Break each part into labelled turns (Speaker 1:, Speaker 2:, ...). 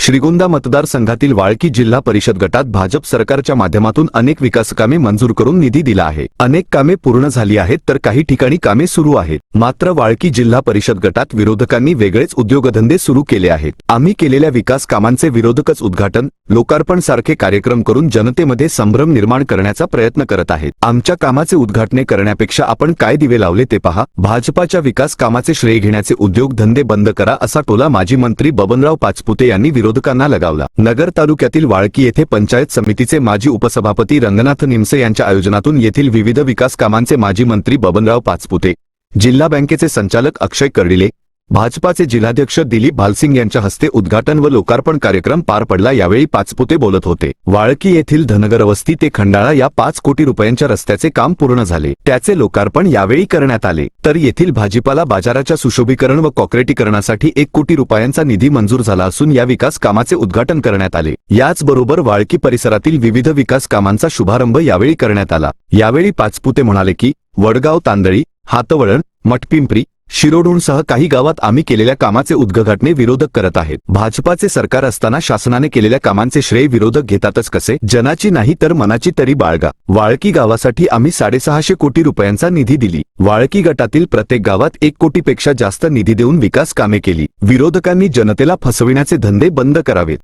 Speaker 1: श्रीगोंदा मतदारसंघातील वाळकी जिल्हा परिषद गटात भाजप सरकारच्या माध्यमातून अनेक विकास कामे मंजूर करून निधी दिला आहे. अनेक कामे पूर्ण झाली आहेत तर काही ठिकाणी कामे सुरू आहेत. मात्र वाळकी जिल्हा परिषद गटात विरोधकांनी वेगळेच उद्योगधंदे सुरू केले आहेत. आम्ही केलेल्या विकास कामांचे विरोधकच उद्घाटन लोकार्पण सारखे कार्यक्रम करून जनतेमध्ये संभ्रम निर्माण करण्याचा प्रयत्न करत आहेत. आमच्या कामाचे उद्घाटने करण्यापेक्षा आपण काय दिवे लावले ते पहा. भाजपाच्या विकास कामाचे श्रेय घेण्याचे उद्योगधंदे बंद करा असा टोला माजी मंत्री बबनराव पाचपुते यांनी विरोधकांना लगावला. नगर तालुक्यातील वाळकी येथे पंचायत समितीचे माजी उपसभापती रंगनाथ निमसे यांच्या आयोजनातून येथील विविध विकास कामांचे माजी मंत्री बबनराव पाचपुते जिल्हा बँकेचे संचालक अक्षय कर्डिले भाजपाचे जिल्हाध्यक्ष दिलीप भालसिंग यांच्या हस्ते उद्घाटन व लोकार्पण कार्यक्रम पार पडला. यावेळी पाचपुते बोलत होते. वाळकी येथील धनगर वस्ती ते खंडाळा या पाच कोटी रुपयांच्या रस्त्याचे काम पूर्ण झाले. त्याचे लोकार्पण यावेळी करण्यात आले. तर येथील भाजीपाला बाजाराच्या सुशोभीकरण व कॉक्रेटीकरणासाठी एक कोटी रुपयांचा निधी मंजूर झाला असून या विकास कामाचे उद्घाटन करण्यात आले. याचबरोबर वाळकी परिसरातील विविध विकास कामांचा शुभारंभ यावेळी करण्यात आला. यावेळी पाचपुते म्हणाले की वडगाव तांदळी हातवळण मठपिंपरी शिरोडूनसह काही गावात आम्ही केलेल्या कामाचे उद्घाटने विरोधक करत आहेत. भाजपाचे सरकार असताना शासनाने केलेल्या कामांचे श्रेय विरोधक घेतातच कसे? जनाची नाही तर मनाची तरी बाळगा. वाळकी गावासाठी आम्ही साडेसहाशे कोटी रुपयांचा निधी दिली. वाळकी गटातील प्रत्येक गावात एक कोटीपेक्षा जास्त निधी देऊन विकास कामे केली. विरोधकांनी जनतेला फसविण्याचे धंदे बंद करावेत.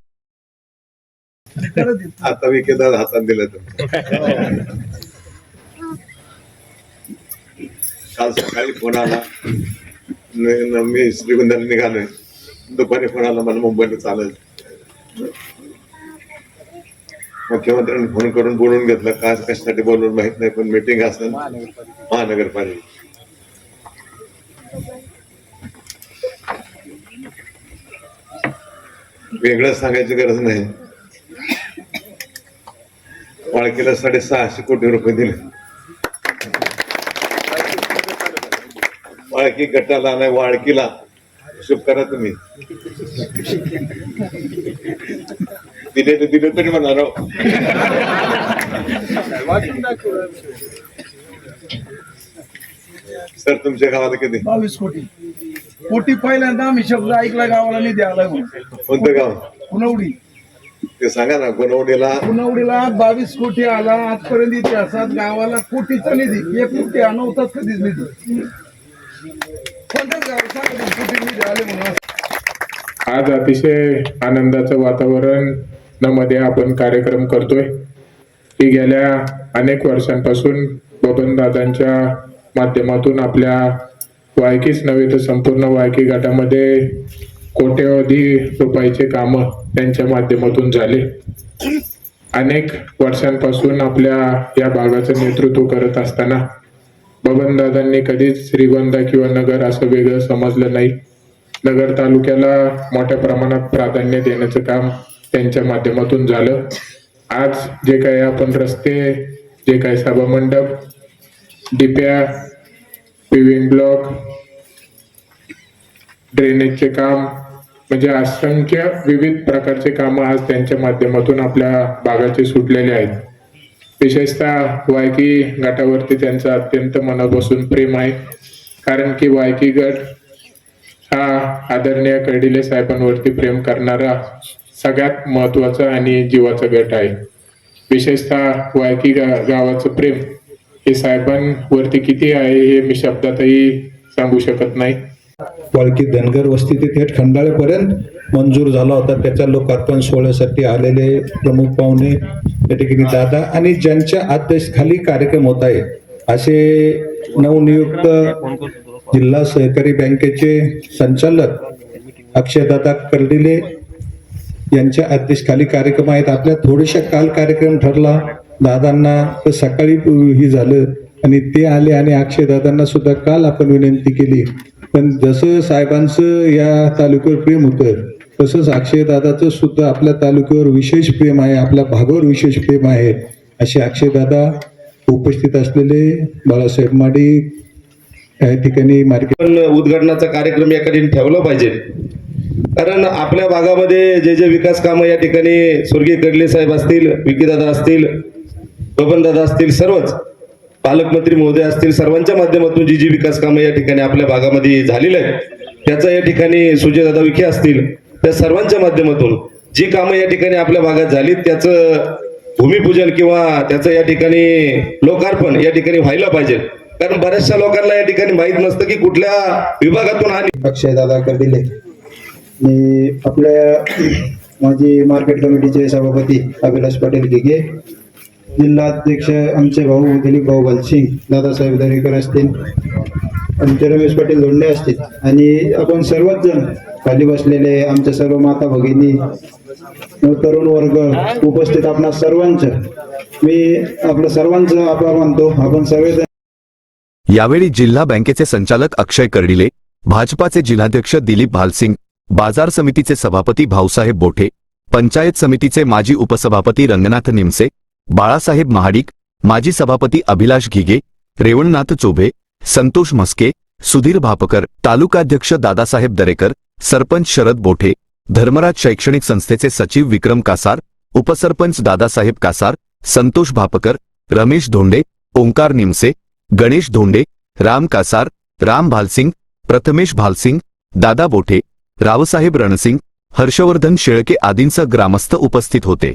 Speaker 2: आता विकेदार हातात दिलं तर काल सकाळी फोन आला. मी श्रीगोंद्याला निघालोय. दुपारी फोन आला मला मुंबईला चालत मुख्यमंत्र्यांनी फोन करून बोलून घेतलं. काय कशासाठी बोलून माहीत नाही पण मीटिंग असेल. महानगरपालिका. वेगळं सांगायची गरज नाही. वाळकीला साडेसहाशे कोटी रुपये दिले. वाळकी गटाला नाही वाळकीला. हिशोब करा तुम्ही. दिले तर दिले तरी म्हणणार हो. सर तुमच्या गावाला किती?
Speaker 3: बावीस कोटी. कोटी पहिल्यांदा आम्ही शब्द ऐकला गावाला निधी म्हणून.
Speaker 2: कोणतं गाव?
Speaker 3: पुनवडी
Speaker 2: ते सांगा ना गोनवडीला
Speaker 3: पुनवडीला बावीस कोटी आला आजपर्यंत इतिहासात गावाला कोटीचा निधी एक कोटी नव्हताच कधीच निधी.
Speaker 4: आज अतिशय आनंदाचं वातावरणमध्ये आपण कार्यक्रम करतोय. की गेल्या अनेक वर्षांपासून बबन दादांच्या माध्यमातून आपल्या वायकीच नव्हे तर संपूर्ण वायकी गटामध्ये कोट्यवधी रुपयाचे कामं त्यांच्या माध्यमातून झाले. अनेक वर्षांपासून आपल्या या भागाचं नेतृत्व करत असताना बबन दादांनी कधीच श्रीगोंदा किंवा नगर असं वेगळं समजलं नाही. नगर तालुक्याला मोठ्या प्रमाणात प्राधान्य देण्याचं काम त्यांच्या माध्यमातून झालं. आज जे काही आपण रस्ते जे काही सभामंडप डिप्या पिविंग ब्लॉक ड्रेनेजचे काम म्हणजे असंख्य विविध प्रकारचे कामं आज त्यांच्या माध्यमातून आपल्या भागाचे सुटलेले आहेत. विशेषतः वायकी गटावरती त्यांचं अत्यंत मनापासून प्रेम आहे. कारण की वायकी गट हा आदरणीय कर्डिले साहेबांवरती प्रेम करणारा सगळ्यात महत्त्वाचा आणि जीवाचा गट आहे. विशेषतः वायकी गा गावाचं प्रेम हे साहेबांवरती किती आहे हे मी शब्दातही सांगू शकत नाही.
Speaker 5: वाळकी धनगर वस्ती ते थेट खंडाळेपर्यंत मंजूर झाला होता. त्याच्या लोकार्पण सोहळ्यासाठी आलेले प्रमुख पाहुणे त्या ठिकाणी दादा आणि ज्यांच्या अध्यक्षखाली कार्यक्रम होत आहे असे नवनियुक्त जिल्हा सहकारी बँकेचे संचालक अक्षयदादा कर्डिले यांच्या अध्यक्षखाली कार्यक्रम आहेत. आपल्या थोडेशा काल कार्यक्रम ठरला. दादांना तर सकाळी ही झालं आणि ते आले आणि अक्षयदादांना सुद्धा काल आपण विनंती केली. पण जसं साहेबांचं या तालुक्यावर प्रेम होतं तसंच अक्षयदादाचं सुद्धा आपल्या तालुक्यावर विशेष प्रेम आहे आपल्या भागावर विशेष प्रेम आहे. असे अक्षयदादा उपस्थित असलेले बाळासाहेब माडी या ठिकाणी मार्केट
Speaker 6: उद्घाटनाचा कार्यक्रम या ठिकाणी ठेवला पाहिजे. कारण आपल्या भागामध्ये जे जे विकास कामं या ठिकाणी स्वर्गीय कडले साहेब असतील विकीदादा असतील बबनदादा असतील सर्वच पालकमंत्री महोदय असतील सर्वांच्या माध्यमातून जी जी विकास कामं या ठिकाणी आपल्या भागामध्ये झालेली आहेत त्याचा या ठिकाणी सुजयदादा विखे असतील त्या सर्वांच्या माध्यमातून जी कामं या ठिकाणी आपल्या भागात झालीत त्याचं भूमिपूजन किंवा त्याचं या ठिकाणी लोकार्पण या ठिकाणी व्हायला पाहिजे. कारण बऱ्याचशा लोकांना या ठिकाणी माहीत नसतं की कुठल्या विभागातून हा
Speaker 7: अक्षयदादा कर्डिले आणि आपल्या माजी मार्केट कमिटीचे सभापती अभिलाष पाटील गिगे जिल्हाध्यक्ष आमचे भाऊ दिलीप भाऊ बलसिंग दादासाहेब दरेकर असतील आणि रमेश पाटील धोंडे असतील आणि आपण सर्वच जण खाली बसलेले आमच्या सर्व माता भगिनी तरुण वर्ग उपस्थित आपणा सर्वांचं. मी आपलं सर्वांचं आभार मानतो. आपण सर्वजण
Speaker 1: यावेळी जिल्हा बँकेचे संचालक अक्षय कर्डिले भाजपाचे जिल्हाध्यक्ष दिलीप भालसिंग बाजार समितीचे सभापती भाऊसाहेब बोठे पंचायत समितीचे माजी उपसभापती रंगनाथ निमसे बाळासाहेब महाडिक माजी सभापती अभिलाष घिगे रेवणनाथ चोभे संतोष म्हस्के सुधीर भापकर तालुकाध्यक्ष दादासाहेब दरेकर सरपंच शरद बोठे धर्मराज शैक्षणिक संस्थेचे सचिव विक्रम कासार उपसरपंच दादासाहेब कासार संतोष भापकर रमेश धोंडे ओंकार निमसे गणेश धोंडे राम कासार राम भालसिंग प्रथमेश भालसिंग दादा बोठे रावसाहेब रणसिंग हर्षवर्धन शेळके आदींसह ग्रामस्थ उपस्थित होते.